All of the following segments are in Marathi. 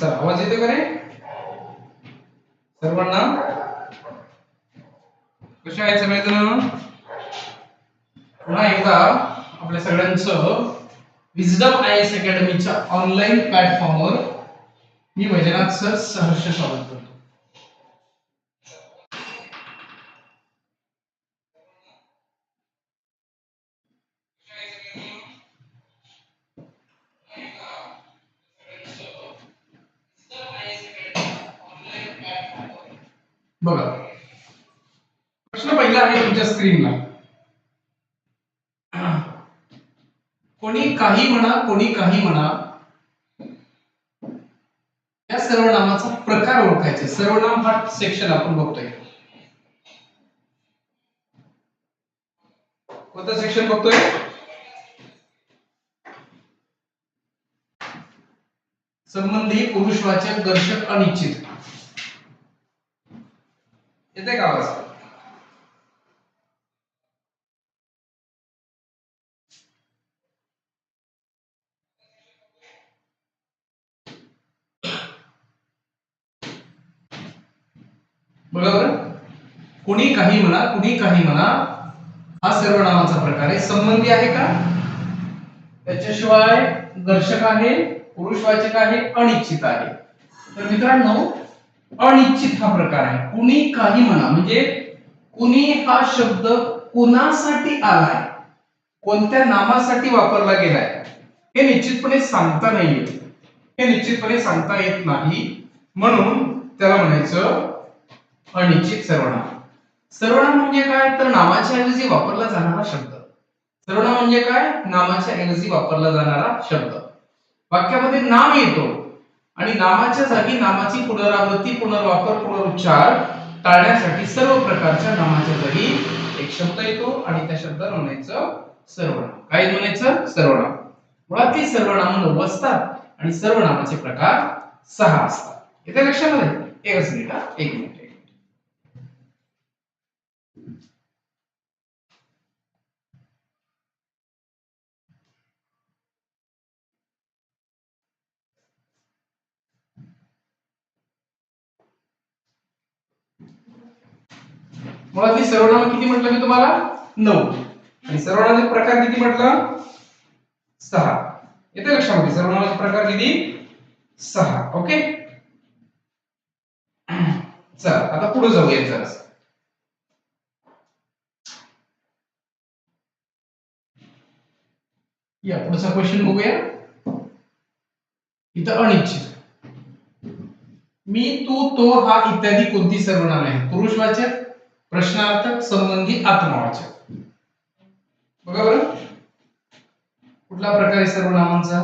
सर आवाज येते का रे? सर्वांना? कसे आहेत सगळेजण पुन्हा एकदा आपल्या सगळ्यांचं विजडम आय एस अकॅडमीच्या ऑनलाईन प्लॅटफॉर्मवर मी वैजनाथ सर सहर्ष स्वागत करतो. बघा. प्रश्न पहिला आहे तुमच्या स्क्रीनला. कोणी काही म्हणा कोणी काही म्हणा या सर्वनामाचा प्रकार ओळखायचे. सर्वनाम हा सेक्शन आपण बघतोय. कोणतं सेक्शन बघतोय? संबंधी पुरुषवाचक दर्शक अनिश्चित. येते बरोबर? कुणी काही म्हणा कुणी काही म्हणा हा सर्वनामाचा प्रकार आहे. संबंधी आहे का? त्याच्याशिवाय दर्शक आहे पुरुषवाचक आहे अनिश्चित आहे. तर मित्रांनो अनिश्चित हा प्रकार आहे. कुणी काही म्हणा म्हणजे कुणी हा शब्द कुणासाठी आलाय कोणत्या नामासाठी वापरला गेलाय हे निश्चितपणे सांगता नाही येत हे निश्चितपणे सांगता येत नाही. म्हणून त्याला म्हणायचं अनिश्चित सर्वनाम. सर्वनाम म्हणजे काय? तर नामाच्या ऐवजी वापरला जाणारा शब्द. सर्वनाम म्हणजे काय? नामाच्या ऐवजी वापरला जाणारा शब्द. वाक्यामध्ये नाम येतो. आणि नामाच्या जागी नामाची पुनरावृत्ती पुनर्वापर पुनरुच्चार टाळण्यासाठी सर्व प्रकारच्या नामाच्या जागी एक शब्द येतो आणि त्या शब्दाला म्हणायचं सर्वनाम. काय म्हणायचं? सर्वनाम. मुळात ती सर्वनाम नऊ असतात आणि सर्वनामाचे प्रकार सहा असतात. येते लक्षामध्ये एकच मिनिट एक मिनिट. मुळातली सर्वनाम किती म्हटलं मी तुम्हाला? नऊ. आणि सर्वनामाचे प्रकार किती म्हटलं? सहा. येते लक्षामध्ये? सर्वनामाचे प्रकार किती? सहा. ओके? चला आता पुढे जाऊया जरा. या पुढचा क्वेश्चन बघूया. इथं अनिश्चित. मी तू तो हा इत्यादी कोणती सर्वनामे आहेत? पुरुषवाचक प्रश्नार्थक संबंधी आत्मवाचक बघा बरं. कुठला प्रकार आहे सर्वनामांचा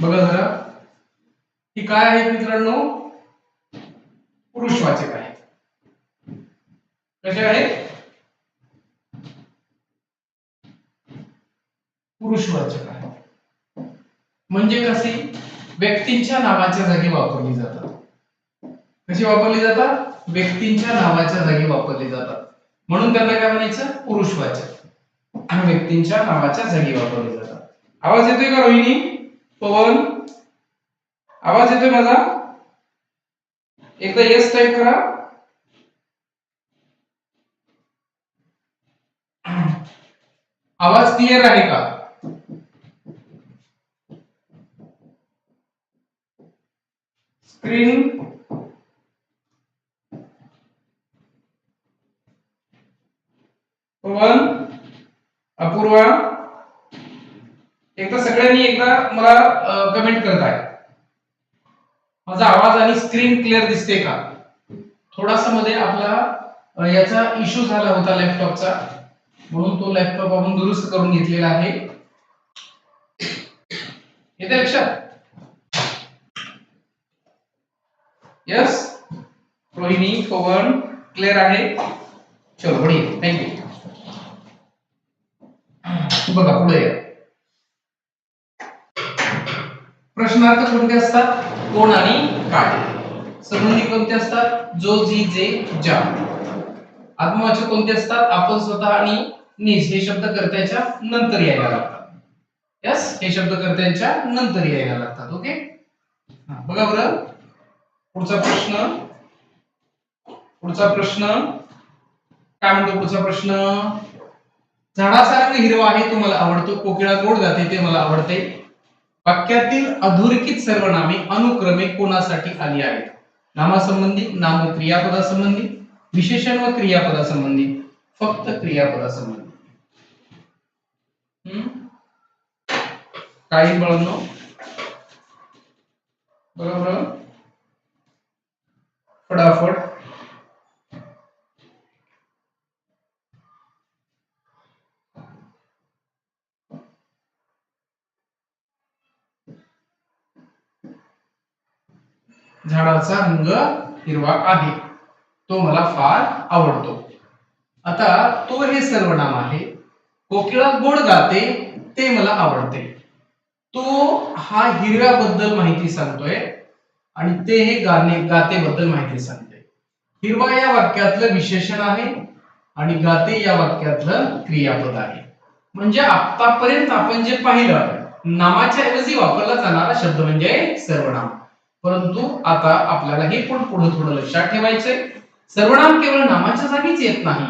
बघा जरा. ही काय आहे मित्रांनो पुरुषवाचक आहे कसे आहेत पुरुषवाचक आहे म्हणजे कशी? व्यक्तींच्या नावाच्या जागी वापरली जातात. कशी वापरली जातात? व्यक्तींच्या नावाच्या जागी वापरली जातात. म्हणून त्यांना काय म्हणायचं? पुरुषवाचक. आणि व्यक्तींच्या नावाच्या जागी वापरली जातात. आवाज येतोय का रोहिणी? पवन? आवाज येतोय माझा? एकदा येस टाईप करा. आवाज क्लिअर आहे का? स्क्रीन. पवन अपूर्वा. एकदा सगळ्यांनी एकदा मला कमेंट करत आहे. माझा आवाज आणि स्क्रीन क्लिअर दिसते का? थोडासा मध्ये आपला याचा इश्यू झाला होता लॅपटॉपचा म्हणून तो लॅपटॉप आपण दुरुस्त करून घेतलेला आहे. येते लक्षात? यस रोहिणी पवन क्लिअर आहे? चलो बढिया थँक्यू बघा पुढे प्रश्नार्थ कोणते असतात? कोण आणि काय? संबंधी कोणते असतात? जो जी जे ज्या. आत्मवाचक कोणते असतात? आपण स्वतः आणि निज हे शब्द कर्त्याच्या नंतर यायला लागतात. यस हे शब्द कर्त्यांच्या नंतर यायला लागतात ओके बघा बरं. पुढचा प्रश्न. पुढचा प्रश्न. काय म्हणतो पुढचा प्रश्न? झाडाचा रंग हिरवा आहे तो मला आवडतो. कोकिळा गोड जाते ते मला आवडते. वाक्यातील अधोरेखित सर्वनामे अनुक्रमे कोणासाठी आली आहेत? नामासंबंधी नाम व क्रियापदासंबंधी विशेषण व क्रियापदासंबंधी फक्त क्रियापदासंबंधी. हम्म? काही मुलांनो बरोबर? फटाफट. झाडाचा रंग हिरवा आहे. तो मला फार आवडतो. आता तो हे सर्वनाम आहे. कोकिळा गोड गाते ते मला आवडते. तो हा हिरव्याबद्दल माहिती सांगतोय. आणि ते हे गाणे गाते बद्दल माहिती सांगते. हिरवा या वाक्यातलं विशेषण आहे आणि गाते या वाक्यातलं क्रियापद आहे. म्हणजे आतापर्यंत आपण जे पाहिलं नामाच्या ऐवजी वापरला जाणारा शब्द म्हणजे सर्वनाम. परंतु आता आपल्याला हे पण पुढे थोडं लक्षात ठेवायचंय. सर्वनाम केवळ नामाच्या जागीच येत नाही.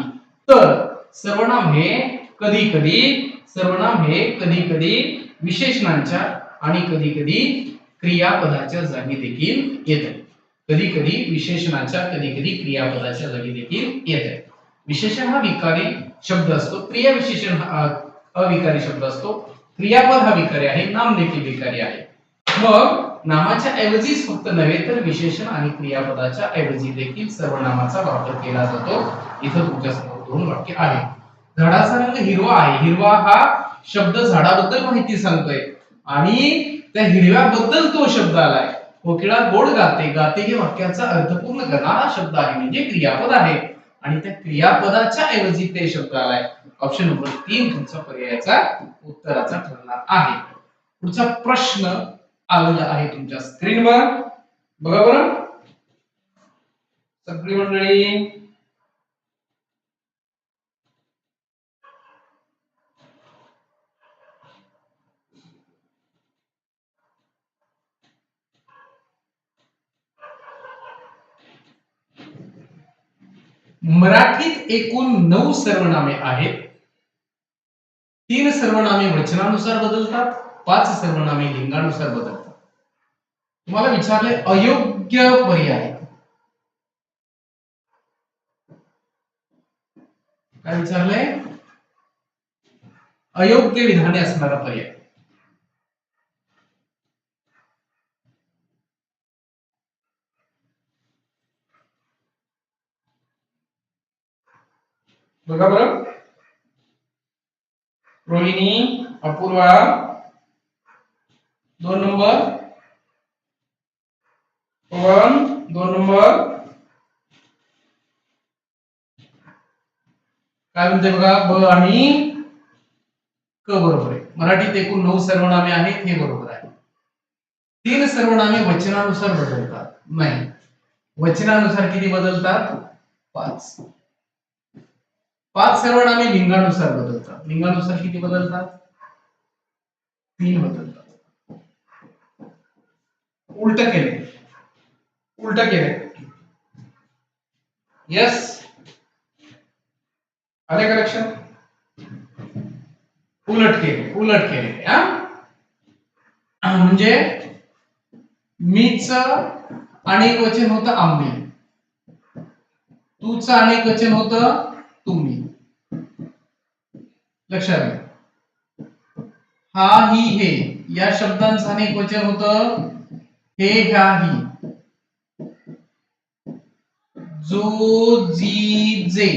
तर सर्वनाम हे कधी कधी सर्वनाम हे कधी कधी विशेषणांच्या आणि कधी कधी क्रियापदाच्या जागी देखील येते कधी कधी विशेषणाच्या कधी कधी क्रियापदाच्या जागी देखील येते विशेषण हा विकारी शब्द असतो. क्रिया विशेषण हा अविकारी शब्द असतो. क्रियापद हा विकारी आहे. नाम देखील विकारी आहे. मग नामाच्या ऐवजीच फक्त नव्हे तर विशेषण आणि क्रियापदाच्या ऐवजी देखील सर्वनामाचा वापर केला जातो. इथं तुमच्यासमोर दोन वाक्य आहे झाडाचा रंग हिरवा आहे. हिरवा हा शब्द झाडाबद्दल माहिती सांगतोय. आणि त्या हिरव्याबद्दल तो शब्द आलाय. हो, कोकिळा गोड गाते गाते हे वाक्याचा अर्थपूर्ण करणारा शब्द आहे. म्हणजे क्रियापद आहे. आणि त्या क्रियापदाच्या ऐवजी ते शब्द आलाय. ऑप्शन नंबर तीन तुमचा पर्यायाचा उत्तराचा ठरणार आहे. पुढचा प्रश्न आलेला आहे तुमच्या स्क्रीनवर बघा बरं. सगळी मंडळी मराठीत एकूण नऊ सर्वनामे आहेत. तीन सर्वनामे वचनानुसार बदलतात पाच सर्वनामे लिंगानुसार बदलतात. तुम्हाला विचारले अयोग्य पर्याय काय विचारलंय? अयोग्य विधाने असणारा पर्याय. बघा बरं. रोहिणी अपूर्वा दोन नंबर. पवन दोन नंबर. काय म्हणते बघा ब आणि क बरोबर आहे. मराठीत एकूण नऊ सर्वनामे आहेत हे बरोबर आहे. तीन सर्वनामे वचनानुसार बदलतात. नाही. वचनानुसार किती बदलतात? पाच. पाच सर्वनामे लिंगानुसार बदलतात. लिंगानुसार किती बदलतात? तीन बदलतात. उलट केले. उलट केले. यस आले का लक्षात? उलट केले. उलट केले. हा? म्हणजे मीच अनेक वचन होतं आम्ही. तूच अनेक वचन होतं तुम्ही. लक्षात घ्या. हा ही हे. या शब्दांचं अनेक वचन होत. हे ह्या ही. जो जी जे.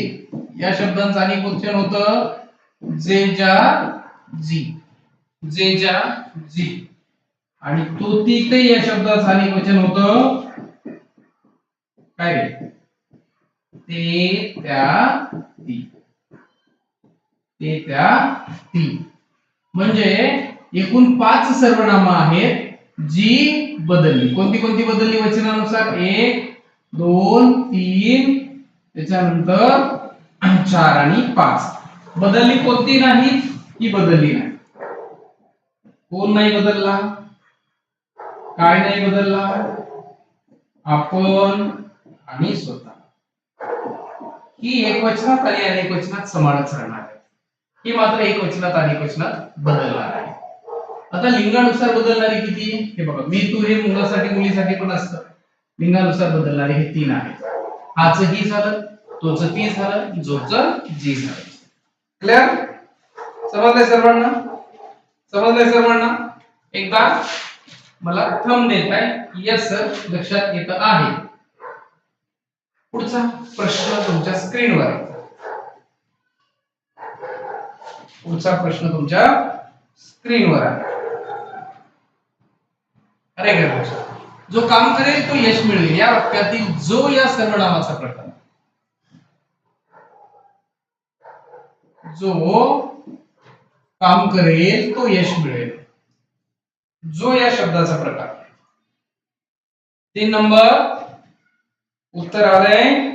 या शब्दांचं अनेक वचन होत. जे जा जी. जे जा जी. आणि तो ती ते या शब्दाचं अनेक वचन होत. काय ते त्या ती. ते त्या ती. म्हणजे एकूण पाच सर्वनाम आहेत जी बदलली. कोणती कोणती बदलली वचनानुसार? एक दोन तीन त्याच्यानंतर चार आणि पाच. बदलली कोणती नाही ही बदलली नाही. कोण नाही बदलला? काय नाही बदलला? आपण आणि स्वतः. ही एक वचनात आणि अनेक वचनात समानच राहणार आहे. ही मात्र एक वचनात आणि वचनात बदलणार आहे. आता लिंगानुसार बदलणारी किती? हे बघा मी तू हे मुलासाठी मुलीसाठी पण असतं. लिंगानुसार बदलणारे हे तीन आहेत. हाच ही झालं तोच ती झालं जोच जी झालं. क्लिअर समजलंय सर्वांना? समजलंय सर्वांना? एकदा मला थंब देत आहे. यस सर लक्षात येत आहे. पुढचा प्रश्न तुमच्या स्क्रीनवर आहे. पुढचा प्रश्न तुमच्या स्क्रीनवर आहे. अरे काय जो काम करेल तो यश मिळेल. या वाक्यातील जो या सर्वनामाचा प्रकार जो काम करेल तो यश मिळेल. जो या शब्दाचा प्रकार तीन नंबर. उत्तर आलंय.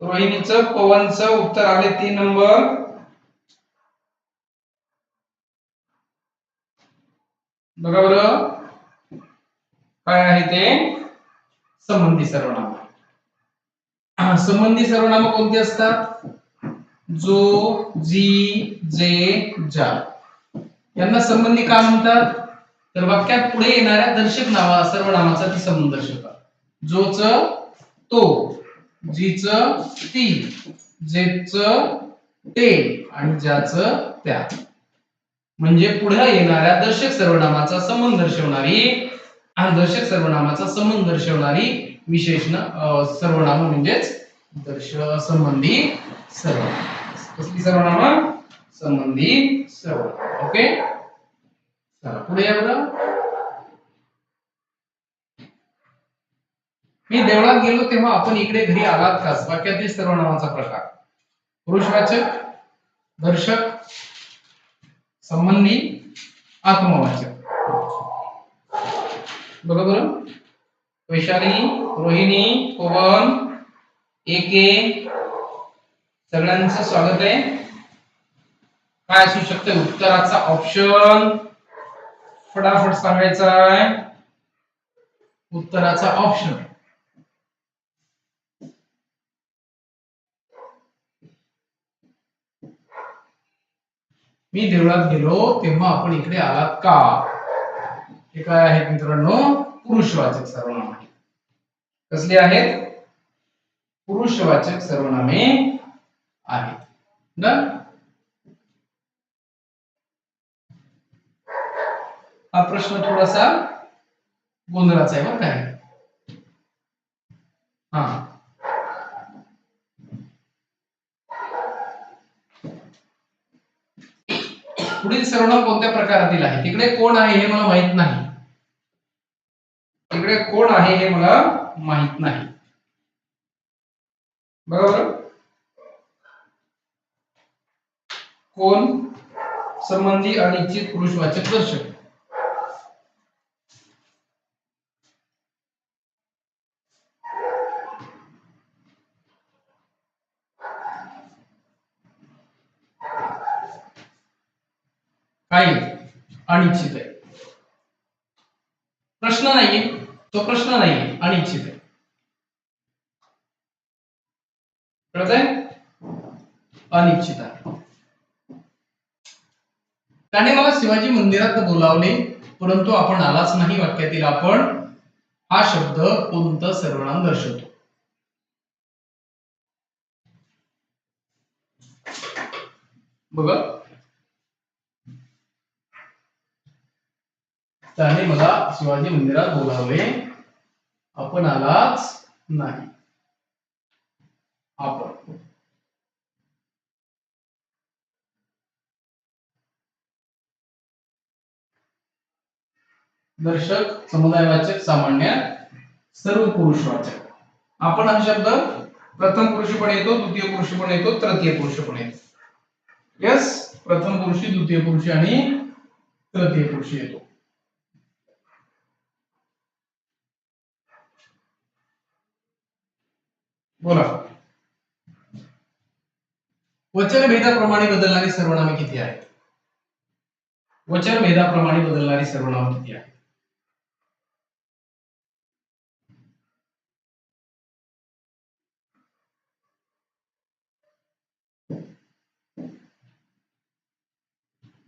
रोहिणीचं पवनचं उत्तर आले तीन नंबर. बघा बरं. काय आहे ते? संबंधी सर्वनाम. संबंधी सर्वनाम कोणती असतात? जो जी जे जा. यांना संबंधी का म्हणतात? तर वाक्यात पुढे येणाऱ्या दर्शक नावा सर्वनामाचा ती संबंध दर्शवतात जोच तो. जीच ती. जेच ते. आणि ज्याच त्या. म्हणजे पुढे येणाऱ्या दर्शक सर्वनामाचा संबंध दर्शवणारी आणि दर्शक सर्वनामाचा संबंध दर्शवणारी विशेषण सर्वनाम म्हणजेच दर्श संबंधी सर्वनाम कसली सर्वनाम? संबंधी सर्वनाम ओके? चला पुढे या बरं मी देवळात गेलो तेव्हा आपण इकडे घरी आलात का? वाक्यातील सर्वनामाचा प्रकार. पुरुषवाचक दर्शक संबंधी आत्मवाचक. बघा बरं. वैशाली रोहिणी पवन एके सगळ्यांचं स्वागत आहे. काय असू शकते उत्तराचा ऑप्शन फटाफट सांगायचा आहे. उत्तराचा ऑप्शन मी देवळात गेलो तेव्हा आपण इकडे आलात का? हे काय आहेत मित्रांनो? पुरुषवाचक सर्वनाम. आहे आहेत? पुरुषवाचक सर्वनामे आहेत. ना हा प्रश्न थोडासा गोंधळाचा आहे बरं काय हा. पुढील सर्वनाम कोणत्या प्रकारातील आहे? तिकडे कोण आहे हे मला माहीत नाही. तिकडे कोण आहे हे मला माहीत नाही. बरोबर? कोण? संबंधी आणि इच्छित पुरुषवाचक दर्शक काय अनिश्चित आहे. प्रश्न नाहीये. तो प्रश्न नाहीये. अनिश्चित आहे. कळत आहे अनिश्चित आहे. त्याने मला शिवाजी मंदिरात बोलावले परंतु आपण आलाच नाही वाक्यातील आपण हा शब्द कोणतं सर्वनाम दर्शवतो. बघा. त्याने मला शिवाजी मंदिरात बोलावले आपण आलाच नाही. आपण. दर्शक समुदायवाचक सामान्य सर्व पुरुषवाचक आपण हा शब्द प्रथम पुरुष पण येतो द्वितीय पुरुष पण येतो तृतीय पुरुष पण येतो. यस प्रथम पुरुषी द्वितीय पुरुषी आणि तृतीय पुरुषी येतो. बोला. वचन भेदाप्रमाणे बदलणारी सर्वनामे किती आहेत? वचन भेदाप्रमाणे बदलणारी सर्वनामे किती आहेत?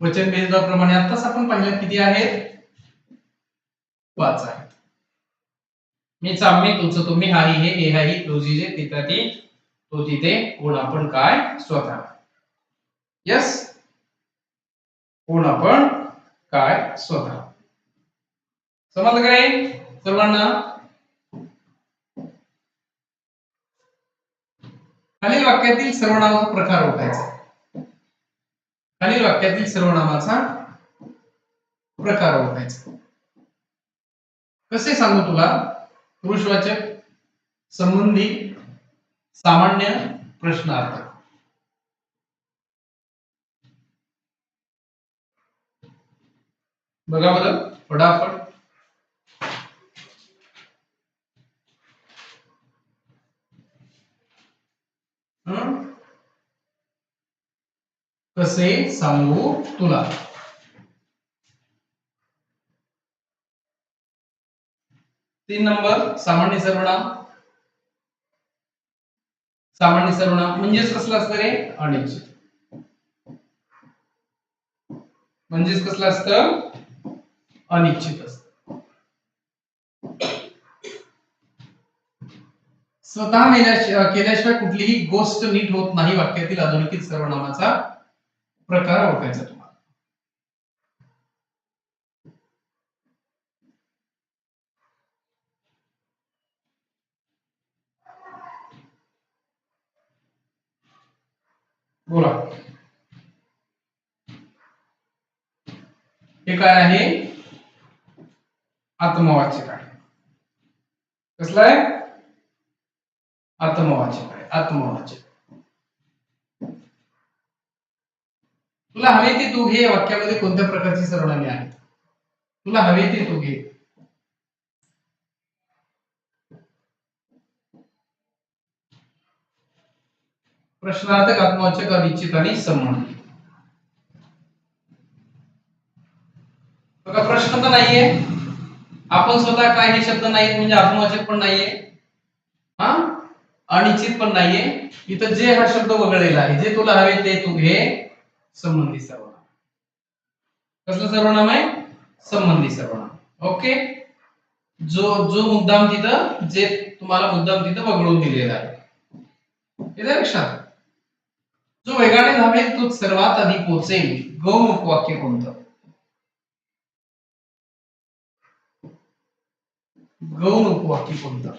वचन भेदाप्रमाणे आताच आपण पाहिलं किती आहेत? पाच आहेत. मी चांगली तुमचं तुम्ही हाही हे हे हाही रोजी जे तिथं ती तो तिथे कोण आपण काय? स्वतः. यस कोण आपण काय? स्वतः. समजलं काय सर्वांना? खालील वाक्यातील सर्वनामाचा प्रकार ओळखायचा. खालील वाक्यातील सर्वनामाचा प्रकार ओळखायचा. कसे सांगू तुला? पुरुषवाचक संबंधी सामान्य प्रश्नार्थ. बघा बरं फटाफट. कसे सांगू तुला? तीन नंबर सामान्य सर्वनाम सामान्य सर्वनाम म्हणजेच कसलं असतं रे? अनिश्चित म्हणजेच कसलं असतं? अनिश्चित असत. स्वतः केल्याशिवाय कुठलीही गोष्ट नीट होत नाही वाक्यातील अधोरेखित सर्वनामाचा प्रकार ओळखायचा तुम्हाला बोला. हे काय आहे? आत्मवाचक आहे. कसलं आहे? आत्मवाचक आहे. आत्मवाचक. तुला हवे ते तू घे वाक्यामध्ये कोणत्या प्रकारची सर्वनामे आहेत तुला हवे ते तू घे. प्रश्नार्थक आत्मवाचक अनिश्चित आणि समान बघा प्रश्न तर नाहीये. आपण स्वतः काय हे शब्द नाहीत म्हणजे आत्मवाचक पण नाहीये. हा? अनिश्चित पण नाहीये. इथं जे हा शब्द वगळलेला आहे जे तुला हवे ते तू घे. संबंधी सर्वनाम. कसलं सर्वनाम आहे? संबंधी सर्वनाम. ओके? जो जो मुद्दाम तिथं जे तुम्हाला मुद्दाम तिथं वगळून दिलेला आहे. लक्षात? जो वेगाने धावेल तो सर्वात आधी पोहोचेल. गौण उपवाक्य कोणतं? कोणतं?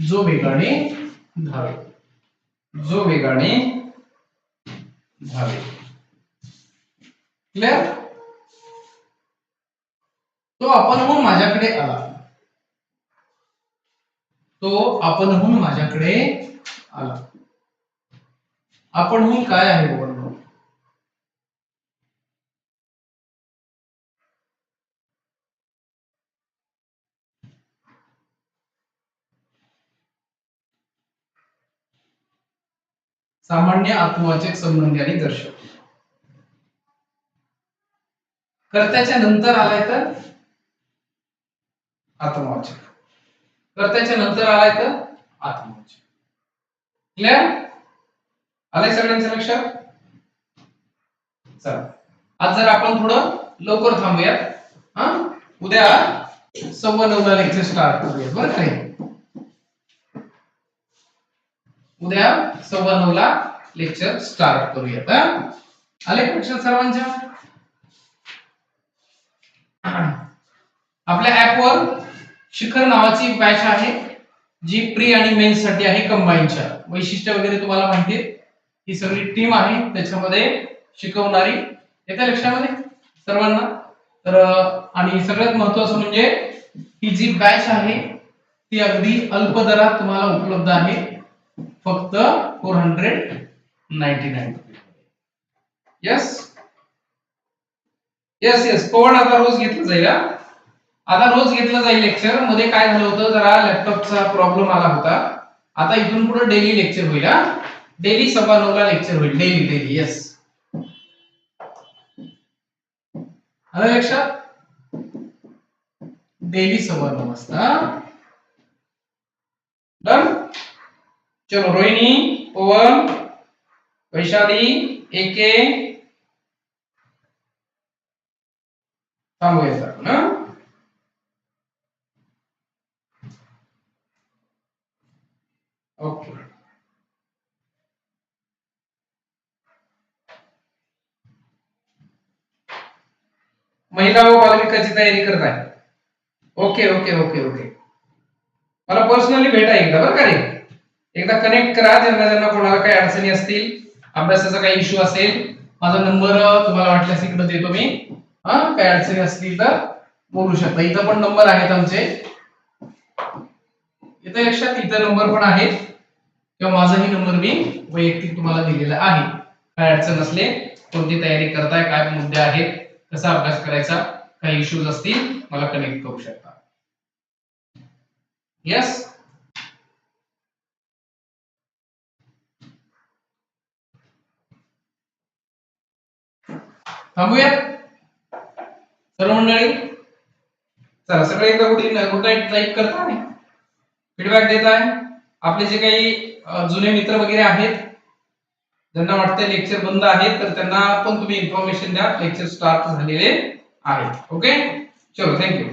जो वेगाने धावेल जो वेगाने धावेल क्लिअर तो आपणहून माझ्याकडे आला. तो आपणहून माझ्याकडे आला. आपणहून काय आहे सामान्य आत्मवाचक संबंधाने दर्शवतो कर्त्याच्या नंतर आलाय तर आत्मवाचक कर्त्याच्या नंतर आलाय तर आत्मवाचक क्लिअर आलाय सगळ्यांच्या लक्षात चला. आज जर आपण थोडं लवकर थांबूयात हा? उद्या सव्वा नऊला लेक्चर स्टार्ट करूया बरं काय उद्या सव्वा नऊला लेक्चर स्टार्ट करूयात आले लक्षात सर्वांच्या? आपल्या ऍपवर शिखर नावाची बॅच आहे जी प्री आणि मेन्ससाठी आहे कंबाईनच्या वैशिष्ट्य वगैरे तुम्हाला माहिती ही सगळी टीम आहे त्याच्यामध्ये शिकवणारी येत्या लक्षामध्ये सर्वांना. तर आणि सगळ्यात महत्वाचं म्हणजे ही जी बॅच आहे ती अगदी अल्प दरात तुम्हाला उपलब्ध आहे. फक्त four hundred ninety nine yes yes yes Pavan आता रोज घेतलं जाईल आता रोज घेतलं जाईल लेक्चरमध्ये काय झालं होतं? जरा लॅपटॉपचा प्रॉब्लेम आला होता. आता इथून पुढे डेली लेक्चर होईल हा? डेली सव्वा नऊला लेक्चर होईल. डेली डेली येस आलं लक्षात? डेली सव्वा नऊ वाजता. डन चलो रोहिणी, पवन, वैशाली, एके हं? ओके महिला व बालविकाची तयारी करत आहे ओके ओके ओके ओके मला पर्सनली भेटा एकदा बरं का रे? एकदा कनेक्ट करा ज्यांना ज्यांना कोणाला काही अडचणी असतील अभ्यासाचा काही इश्यू असेल माझा नंबर तुम्हाला वाटल्यास इकडे देतो मी. हा काही अडचणी असतील तर बोलू शकता. इथं पण नंबर आहेत आमचे. इथं लक्षात इथं नंबर पण आहेत. किंवा माझाही नंबर मी वैयक्तिक तुम्हाला दिलेला आहे. काय अडचण असले कोणती तयारी करताय काय मुद्दे आहेत कसा अभ्यास करायचा काही इश्यूज असतील मला कनेक्ट करू शकता. येस थांबूया सर्व मंडळी चला सगळे एकदा गुड गुड नाईट टाईप करता फीडबॅक देत आहे आपले जे काही जुने मित्र वगैरे आहेत ज्यांना वाटतं लेक्चर बंद आहे तर त्यांना पण तुम्ही इन्फॉर्मेशन द्या. लेक्चर स्टार्ट झालेले आहेत. ओके चलो थँक्यू